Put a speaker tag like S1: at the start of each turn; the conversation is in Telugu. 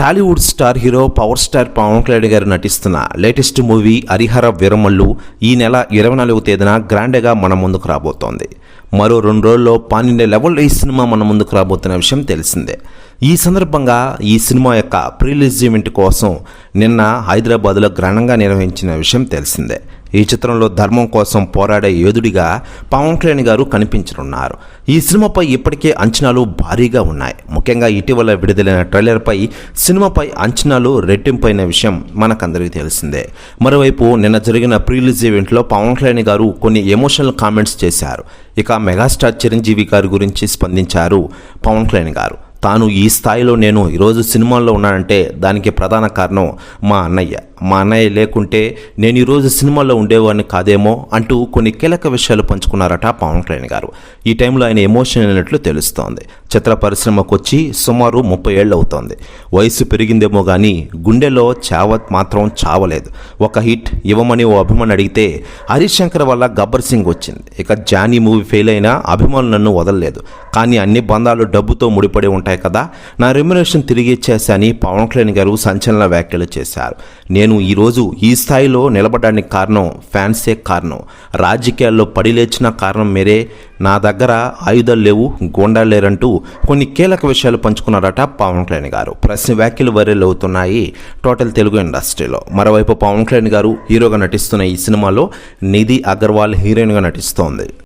S1: Tollywood star hero power star Pawan Kalyan garu నటిస్తున్న లేటెస్ట్ మూవీ హరిహర విరమల్లు ఈ నెల ఇరవై నాలుగు తేదీన గ్రాండ్గా మన ముందుకు రాబోతోంది. మరో రెండు రోజుల్లో పానిండే లెవెల్లో ఈ సినిమా మన ముందుకు రాబోతున్న విషయం తెలిసిందే. ఈ సందర్భంగా ఈ సినిమా యొక్క ప్రీలీజ్ ఈవెంట్ కోసం నిన్న హైదరాబాద్లో ఘనంగా నిర్వహించిన విషయం తెలిసిందే. ఈ చిత్రంలో ధర్మం కోసం పోరాడే యోధుడిగా పవన్ కళ్యాణ్ గారు కనిపించనున్నారు. ఈ సినిమాపై ఇప్పటికే అంచనాలు భారీగా ఉన్నాయి. ముఖ్యంగా ఇటీవల విడుదలైన ట్రైలర్పై సినిమాపై అంచనాలు రెట్టింపైన విషయం మనకందరికీ తెలిసిందే. మరోవైపు నిన్న జరిగిన ప్రీలీజ్ ఈవెంట్లో పవన్ కళ్యాణ్ గారు కొన్ని ఎమోషనల్ కామెంట్స్ చేశారు. ఇక మెగాస్టార్ చిరంజీవి గారి గురించి స్పందించారు పవన్ కళ్యాణ్ గారు. తాను ఈ స్థాయిలో నేను ఈరోజు సినిమాల్లో ఉన్నానంటే దానికి ప్రధాన కారణం మా అన్నయ్య. మా అన్నయ్య లేకుంటే నేను ఈరోజు సినిమాల్లో ఉండేవాడిని కాదేమో అంటూ కొన్ని కీలక విషయాలు పంచుకున్నారట పవన్ కళ్యాణ్ గారు. ఈ టైంలో ఆయన ఎమోషన్ అయినట్లు తెలుస్తోంది. చిత్ర పరిశ్రమకు వచ్చి సుమారు ముప్పై ఏళ్ళు అవుతోంది. వయసు పెరిగిందేమో కానీ గుండెలో చావ మాత్రం చావలేదు. ఒక హిట్ ఇవ్వమని ఓ అభిమాని అడిగితే హరిశంకర్ వల్ల గబ్బర్ సింగ్ వచ్చింది. ఇక జానీ మూవీ ఫెయిల్ అయినా అభిమానులు నన్ను వదలలేదు. కానీ అన్ని బంధాలు డబ్బుతో ముడిపడి ఉంటాయి. కదా? నా రెమ్యునేషన్ తిరిగి ఇచ్చేసని పవన్ కళ్యాణ్ గారు సంచలన వ్యాఖ్యలు చేశారు. నేను ఈరోజు ఈ స్థాయిలో నిలబడడానికి కారణం ఫ్యాన్సే కారణం. రాజకీయాల్లో పడి లేచిన కారణం మేరే. నా దగ్గర ఆయుధాలు లేవు గోండాలు లేరంటూ కొన్ని కీలక విషయాలు పంచుకున్నారట పవన్ కళ్యాణ్ గారు. ప్రశ్న వ్యాఖ్యలు వైరల్ అవుతున్నాయి టోటల్ తెలుగు ఇండస్ట్రీలో. మరోవైపు పవన్ కళ్యాణ్ గారు హీరోగా నటిస్తున్న ఈ సినిమాలో నిధి అగర్వాల్ హీరోయిన్గా నటిస్తోంది.